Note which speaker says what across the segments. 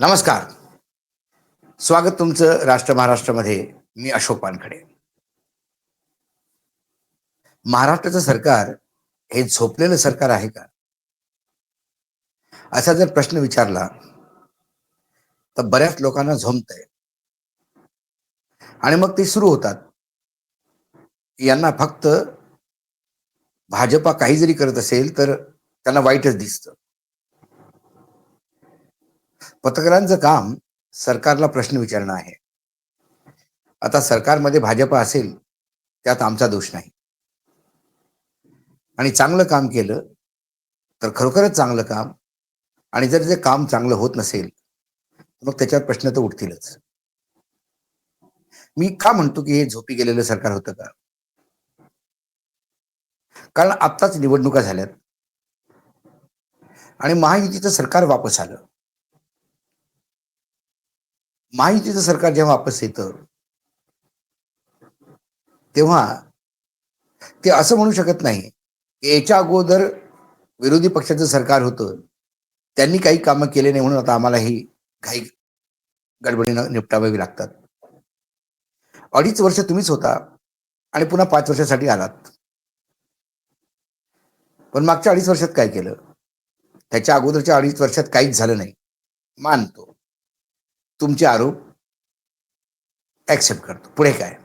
Speaker 1: नमस्कार. स्वागत तुमचं राष्ट्र महाराष्ट्रामध्ये. मी अशोक पानखडे. महाराष्ट्राचं सरकार हे झोपलेलं सरकार आहे का? असा जर प्रश्न विचारला तर बऱ्याच लोकांना झोमत आहे आणि मग ते सुरू होतात. यांना फक्त भाजपा काही जरी करत असेल तर त्यांना वाईटच दिसतं. पत्रकारांचं काम सरकारला प्रश्न विचारणं आहे. आता सरकारमध्ये भाजप असेल त्यात आमचा दोष नाही. आणि चांगलं काम केलं तर खरोखरच चांगलं काम. आणि जर जे काम चांगलं होत नसेल मग त्याच्यावर प्रश्न तर उठतीलच. मी का म्हणतो की हे झोपी गेलेलं सरकार होतं का? कारण आत्ताच निवडणुका झाल्यात. आणि महायुतीचं सरकार वापस आलं. महायुतीचं सरकार जेव्हा वापस येतं तेव्हा ते असं म्हणू शकत नाही की याच्या अगोदर विरोधी पक्षाचं सरकार होतं. त्यांनी काही कामं केले नाही म्हणून आता आम्हाला ही घाई गडबडीनं निपटावावी लागतात. अडीच वर्ष तुम्हीच होता आणि पुन्हा पाच वर्षासाठी आलात. पण मागच्या अडीच वर्षात काय केलं? त्याच्या अगोदरच्या अडीच वर्षात काहीच झालं नाही. मानतो. तुमचे आरोप ऍक्सेप्ट करतो. पुढे काय?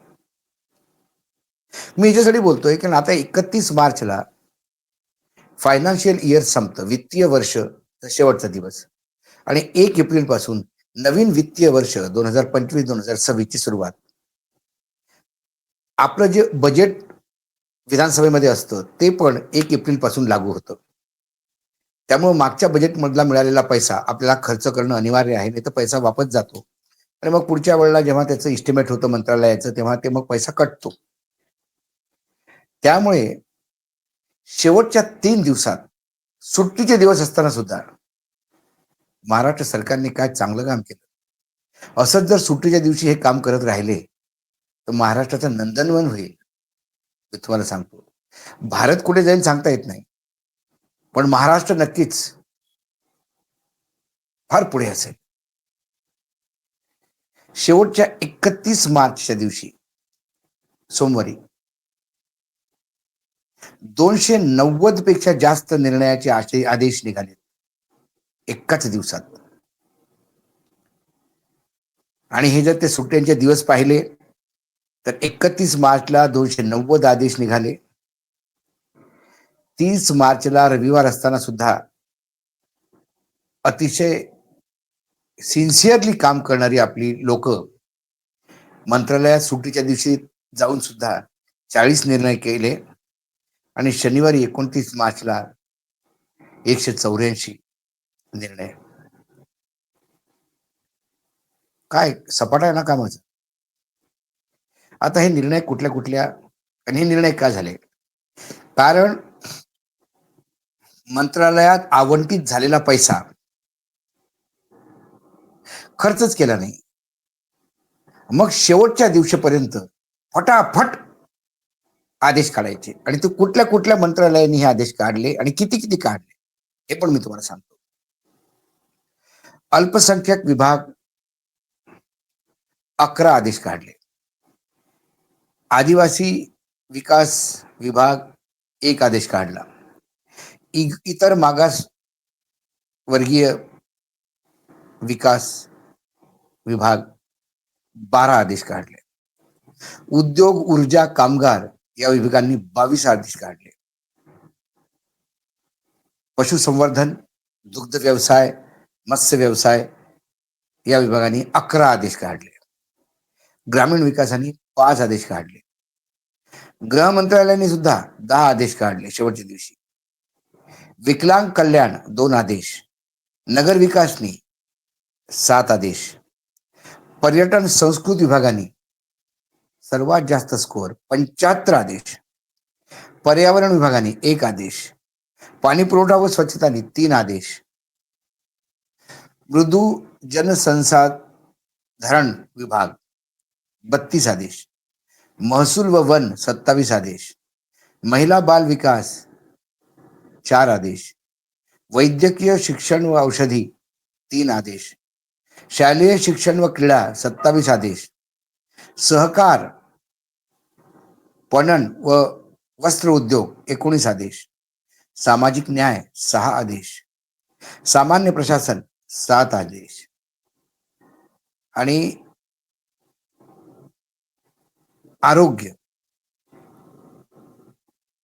Speaker 1: मी याच्यासाठी बोलतोय कारण आता एकतीस मार्चला फायनान्शियल इयर संपतं. वित्तीय वर्ष शेवटचा दिवस. आणि एक एप्रिलपासून नवीन वित्तीय वर्ष दोन हजार पंचवीस दोन हजार सव्वीस ची सुरुवात. आपलं जे बजेट विधानसभेमध्ये असतं ते पण एक एप्रिलपासून लागू होतं. त्यामुळे मागच्या बजेटमधला मिळालेला पैसा आपल्याला खर्च करणं अनिवार्य आहे नाही तर पैसा वापस जातो. आणि मग पुढच्या वेळेला जेव्हा त्याचं इस्टिमेट होतं मंत्रालयाचं तेव्हा ते मग पैसा कटतो. त्यामुळे शेवटच्या तीन दिवसात सुट्टीचे दिवस असताना सुद्धा महाराष्ट्र सरकारने काय चांगलं काम केलं? असंच जर सुट्टीच्या दिवशी हे काम करत राहिले तर महाराष्ट्राचं नंदनवन होईल. मी तुम्हाला सांगतो. भारत कुठे जाईल सांगता येत नाही. पण महाराष्ट्र नक्कीच फार पुढे असेल. शेवटच्या एकतीस मार्चच्या दिवशी सोमवारी दोनशे नव्वदपेक्षा जास्त निर्णयाचे आदेश निघाले. एकाच दिवसात. आणि हे जर ते सुट्ट्यांचे दिवस पाहिले तर एकतीस मार्चला दोनशे नव्वद आदेश निघाले. तीस मार्चला रविवार असताना सुद्धा अतिशय सिन्सिअरली काम करणारी आपली लोक मंत्रालयात सुट्टीच्या दिवशी जाऊन सुद्धा चाळीस निर्णय केले. आणि शनिवारी एकोणतीस मार्चला एकशे चौऱ्याऐंशी निर्णय. काय सपाटा आहे ना कामाचं? आता हे निर्णय कुठल्या कुठल्या आणि हे निर्णय का झाले? कारण मंत्रालयात आवंटित झालेला पैसा खर्चच केला नाही. मग शेवटच्या दिवशीपर्यंत फटाफट आदेश काढायचे. आणि ते कुठल्या कुठल्या मंत्रालयाने हे आदेश काढले आणि किती किती काढले हे पण मी तुम्हाला सांगतो. अल्पसंख्याक विभाग अकरा आदेश काढले. आदिवासी विकास विभाग एक आदेश काढला. इतर मागास वर्गीय विकास विभाग बारा आदेश काढले. उद्योग ऊर्जा कामगार या विभागांनी बावीस आदेश काढले. पशुसंवर्धन दुग्ध व्यवसाय मत्स्य व्यवसाय या विभागाने अकरा आदेश काढले. ग्रामीण विकासाने पाच आदेश काढले. गृह मंत्रालयाने सुद्धा दहा आदेश काढले शेवटच्या दिवशी. विकलांग कल्याण दोन आदेश. नगर विकासनी सात आदेश. पर्यटन संस्कृत विभागाने सर्वात जास्त स्कोअर पंच्याहत्तर आदेश. पर्यावरण विभागाने एक आदेश. पाणी पुरवठा व स्वच्छताने तीन आदेश. मृदू जनसंसाधरण विभाग बत्तीस आदेश. महसूल व वन सत्तावीस आदेश. महिला बाल विकास चार आदेश. वैद्यकीय शिक्षण व औषधी तीन आदेश. शालेय शिक्षण व क्रीडा सत्तावीस आदेश. सहकार पणन व वस्त्र उद्योग एकोणीस आदेश. सामाजिक न्याय सहा आदेश. सामान्य प्रशासन सात आदेश. आणि आरोग्य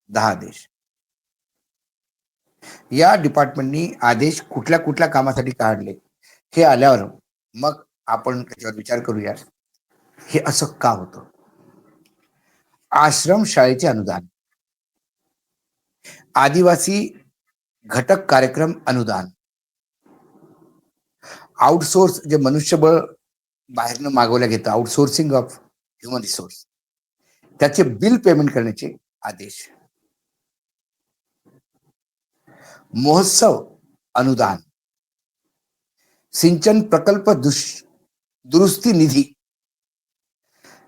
Speaker 1: दहा आदेश. या डिपार्टमेंटनी आदेश कुठल्या कुठल्या कामासाठी काढले हे आल्यावर मग आपण त्याच्यावर विचार करूया हे असं का होतं? आश्रम शाळेचे अनुदान. आदिवासी घटक कार्यक्रम अनुदान. आउटसोर्स जे मनुष्यबळ बाहेरनं मागवल्या घेतं आउटसोर्सिंग ऑफ ह्युमन रिसोर्स. त्याचे बिल पेमेंट करण्याचे आदेश. महोत्सव अनुदान. सिंचन प्रकल्प दुष दुरुस्ती निधी.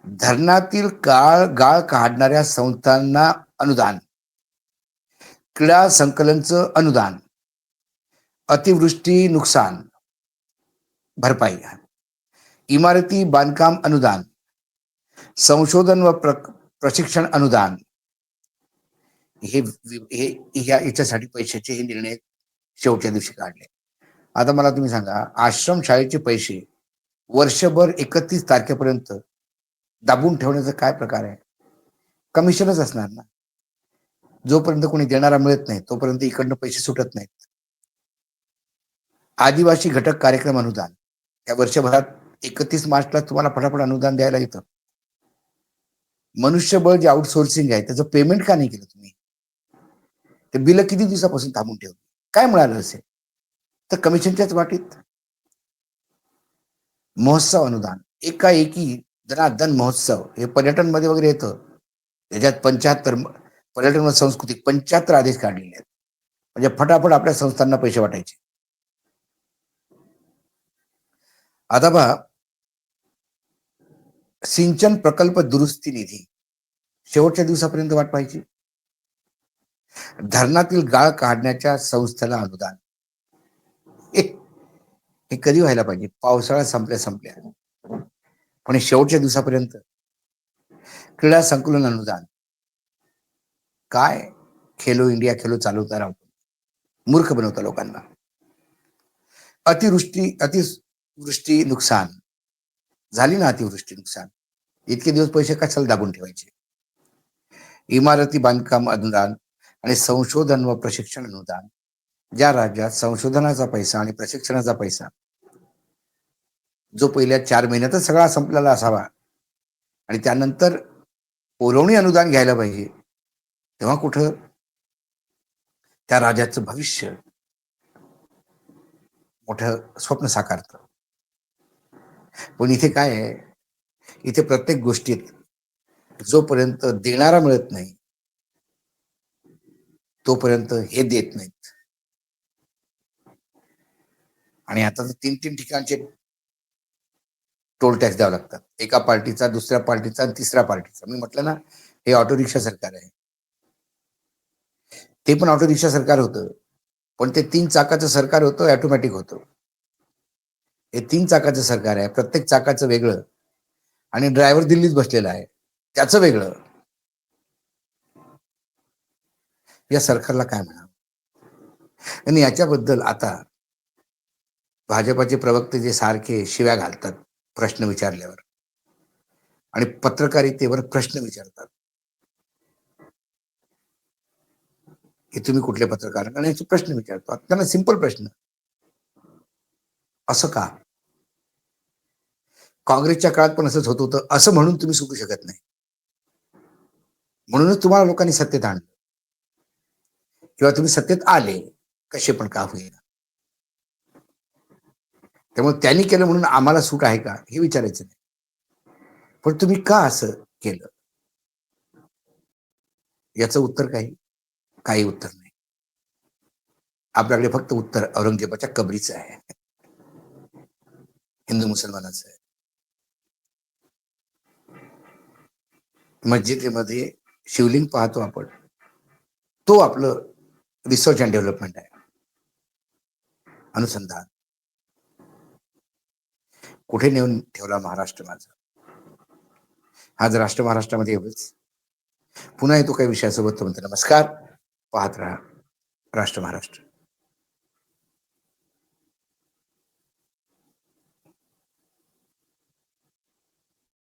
Speaker 1: धरणातील काळ गाळ काढणाऱ्या संस्थांना अनुदान. क्रीडा संकलनचं अनुदान. अतिवृष्टी नुकसान. भरपाई. इमारती बांधकाम अनुदान. संशोधन व प्र प्रशिक्षण अनुदान. हे हे ह्या याच्यासाठी पैशाचे हे निर्णय शेवटच्या दिवशी काढले. आता मला तुम्ही सांगा आश्रम शाळेचे पैसे वर्षभर एकतीस तारखेपर्यंत दाबून ठेवण्याचा काय प्रकार आहे? कमिशनच असणार ना? जोपर्यंत कोणी देणारा मिळत नाही तोपर्यंत इकडनं पैसे सुटत नाहीत. आदिवासी घटक कार्यक्रम अनुदान. या वर्षभरात एकतीस मार्चला तुम्हाला फटाफट अनुदान द्यायला येतं. मनुष्यबळ जे आउटसोर्सिंग आहे त्याचं पेमेंट का नाही केलं तुम्ही? ते बिल किती दिवसापासून थांबून ठेवली? काय मिळालं असेल? तर कमिशनच्याच वाटीत. महोत्सव अनुदान. एकाएकी धनाधन महोत्सव. हे पर्यटनमध्ये वगैरे येतं. त्याच्यात पंच्याहत्तर पर्यटन व संस्कृती पंच्याहत्तर आदेश काढलेले आहेत. म्हणजे फटाफट आपल्या संस्थांना पैसे वाटायचे. आता बा सिंचन प्रकल्प दुरुस्ती निधी. शेवटच्या दिवसापर्यंत वाट पाहिजे धरणातील गाळ काढण्याच्या संस्थेला अनुदान. हे कधी व्हायला पाहिजे? पावसाळा संपल्या संपल्या. पण शेवटच्या दिवसापर्यंत. क्रीडा संकुलन अनुदान. काय खेलो इंडिया खेलो चालवता राहतो मूर्ख बनवता लोकांना. अतिवृष्टी अतिवृष्टी नुकसान. झाली ना अतिवृष्टी नुकसान? इतके दिवस पैसे कशाला दाबून ठेवायचे? इमारती बांधकाम अनुदान आणि संशोधन व प्रशिक्षण अनुदान. ज्या राज्यात संशोधनाचा पैसा आणि प्रशिक्षणाचा पैसा. जो पहिल्या चार महिन्यातच सगळा संपलेला असावा. आणि त्यानंतर पुरवणी अनुदान घ्यायला पाहिजे. तेव्हा कुठं? त्या राज्याचं भविष्य मोठं स्वप्न साकारत. पण इथे काय आहे? इथे प्रत्येक गोष्टीत जोपर्यंत देणारा मिळत नाही तोपर्यंत हे देत नाहीत. आणि आता तर तीन तीन ठिकाणचे टोल टॅक्स द्यावं लागतात. एका पार्टीचा दुसऱ्या पार्टीचा आणि तिसऱ्या पार्टीचा. मी म्हटलं ना हे ऑटो रिक्षा सरकार आहे. ते पण ऑटो रिक्षा सरकार होतं. पण ते तीन चाकाचं सरकार होतं ऑटोमॅटिक होतं. हे तीन चाकाचं सरकार आहे. प्रत्येक चाकाचं वेगळं. आणि ड्रायव्हर दिल्लीत बसलेला आहे. त्याचं वेगळं. या सरकारला काय म्हणा आणि याच्याबद्दल आता भाजपाचे प्रवक्ते जे सारखे शिव्या घालतात प्रश्न विचारल्यावर आणि पत्रकारितेवर प्रश्न विचारतात. की तुम्ही कुठले पत्रकार आणि याचे प्रश्न विचारतो. त्यांना सिंपल प्रश्न. असं का? काँग्रेसच्या काळात पण असंच होत होतं. असं म्हणून तुम्ही सुटू शकत नाही. म्हणूनच तुम्हाला लोकांनी सत्तेत आणलं. किंवा तुम्ही सत्तेत आले कसे पण का होईल त्यामुळे त्यांनी केलं म्हणून आम्हाला सूट आहे का हे विचारायचं नाही. पण तुम्ही का असं केलं? याचं उत्तर काही? काही उत्तर नाही. आपल्याकडे फक्त उत्तर औरंगजेबाच्या कबरीचं आहे. हिंदू मुसलमानाचं आहे. मस्जिदेमध्ये शिवलिंग पाहतो आपण. तो आपलं रिसर्च अँड डेव्हलपमेंट आहे. अनुसंधान. कुठे नेऊन ठेवला महाराष्ट्र माझा? आज राष्ट्र महाराष्ट्रामध्ये एवढंच पुन्हा येतो काही विषयासोबत. तो म्हणतो नमस्कार. पाहत राहा. राष्ट्र महाराष्ट्र.